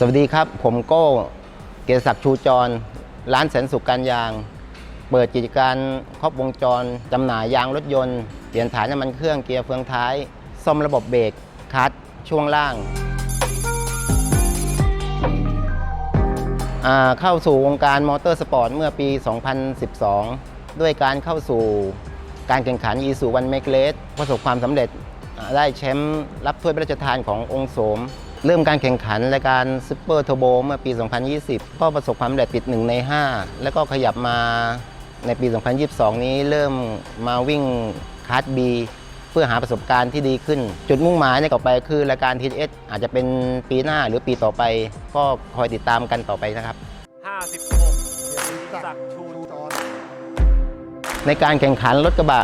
สวัสดีครับ ผมโก้เกียรติศักดิ์ชูจร ร้านแสนสุขการยาง เปิดกิจการครอบวงจรจำหน่ายยางรถยนต์ เปลี่ยนถ่ายน้ำมันเครื่องเกียร์เฟืองท้าย ซ่อมระบบเบรกคลัตช์ช่วงล่างาเข้าสู่วงการมอเตอร์สปอร์ตเมื่อปี 2012 ด้วยการเข้าสู่การแข่งขัน e ีสูวันเมกเลสประสบความสำเร็จได้แชมป์รับถ้วยพระราชทานขององค์โสม เริ่มการแข่งขันรายการซูเปอร์เทอร์โบเมื่อปี 2020 ก็ประสบความสำเร็จติด 1 ใน 5 แล้วก็ขยับมาในปี 2022 นี้เริ่มมาวิ่งคาร์ดบีเพื่อหาประสบการณ์ที่ดีขึ้น จุดมุ่งหมายในต่อไปคือรายการ TS อาจจะเป็นปีหน้าหรือปีต่อไป ก็คอยติดตามกันต่อไปนะครับ 56ศักดิ์ชูจรในการแข่งขันรถกระบะ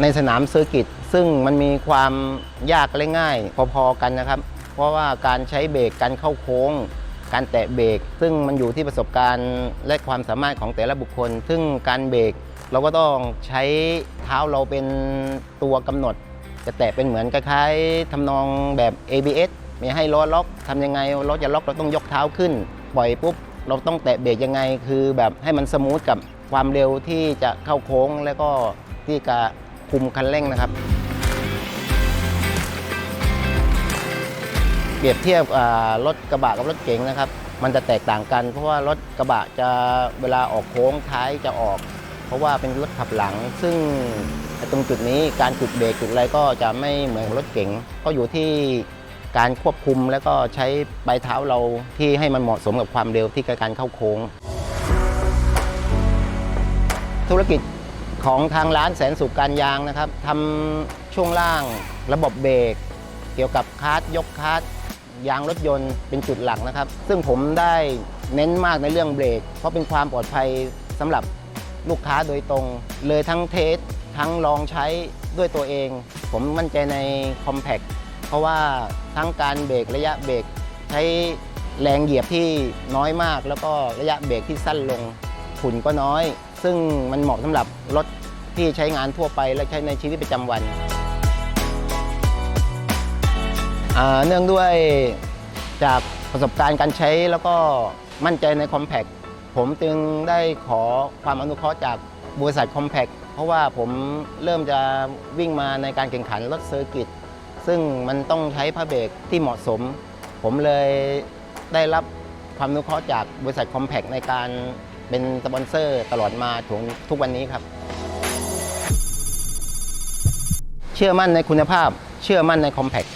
ในสนามเซอร์กิตซึ่งมันมีความยากและง่ายพอๆกันนะครับ เพราะว่าการใช้เบรกการเข้าโค้ง การแตะเบรกซึ่งมันอยู่ที่ประสบการณ์และความสามารถของแต่ละบุคคล ซึ่งการเบรกเราก็ต้องใช้เท้าเราเป็นตัวกำหนด จะแตะเป็นเหมือนคล้ายๆทำนองแบบ ABS มีให้ล้อล็อกทำยังไงล้อจะล็อกเราต้องยกเท้าขึ้นปล่อยปุ๊บเราต้องแตะเบรกยังไงคือแบบให้มันสมูทกับความเร็วที่จะเข้าโค้ง แล้วก็ที่จะคุมคันเร่งนะครับ รียบเทียบอ่รถกระบะกับรถเก๋งนะครับ มันจะแตกต่างกัน เพราะว่ารถกระบะจะเวลาออกโค้งท้ายจะออก เพราะว่าเป็นรถขับหลัง ซึ่งตรงจุดนี้การจุดเบรกจุดอะไรก็จะไม่เหมือนรถเก๋งก็อยู่ที่การควบคุมแล้วก็ใช้ปลายเท้าเราที่ให้มันเหมาะสมกับความเร็วที่การเข้าโค้ง ธุรกิจของทางร้านแสนสุขการยางนะครับทำช่วงล่างระบบเบรกเกี่ยวกับคาร์ดยกคาร์ด ยางรถยนต์เป็นจุดหลักนะครับ ซึ่งผมได้เน้นมากในเรื่องเบรก เพราะเป็นความปลอดภัยสำหรับลูกค้าโดยตรง เลยทั้งเทสทั้งลองใช้ด้วยตัวเอง ผมมั่นใจใน Compact เพราะว่าทั้งการเบรกระยะเบรกใช้แรงเหยียบที่น้อยมาก แล้วก็ระยะเบรกที่สั้นลงฝุ่นก็น้อย ซึ่งมันเหมาะสำหรับรถที่ใช้งานทั่วไปและใช้ในชีวิตประจำวัน เนื่องด้วยจากประสบการณ์การใช้แล้วก็มั่นใจใน Compact ผมจึงได้ขอความอนุเคราะห์จากบริษัท Compact เพราะว่าผมเริ่มจะวิ่งมาในการแข่งขันรถเซอร์กิตซึ่งมันต้องใช้ผ้าเบรกที่เหมาะสม ผมเลยได้รับความอนุเคราะห์จากบริษัท Compact ในการเป็นสปอนเซอร์ตลอดมาถึงทุกวันนี้ครับ เชื่อมั่นในคุณภาพ เชื่อมั่นใน Compact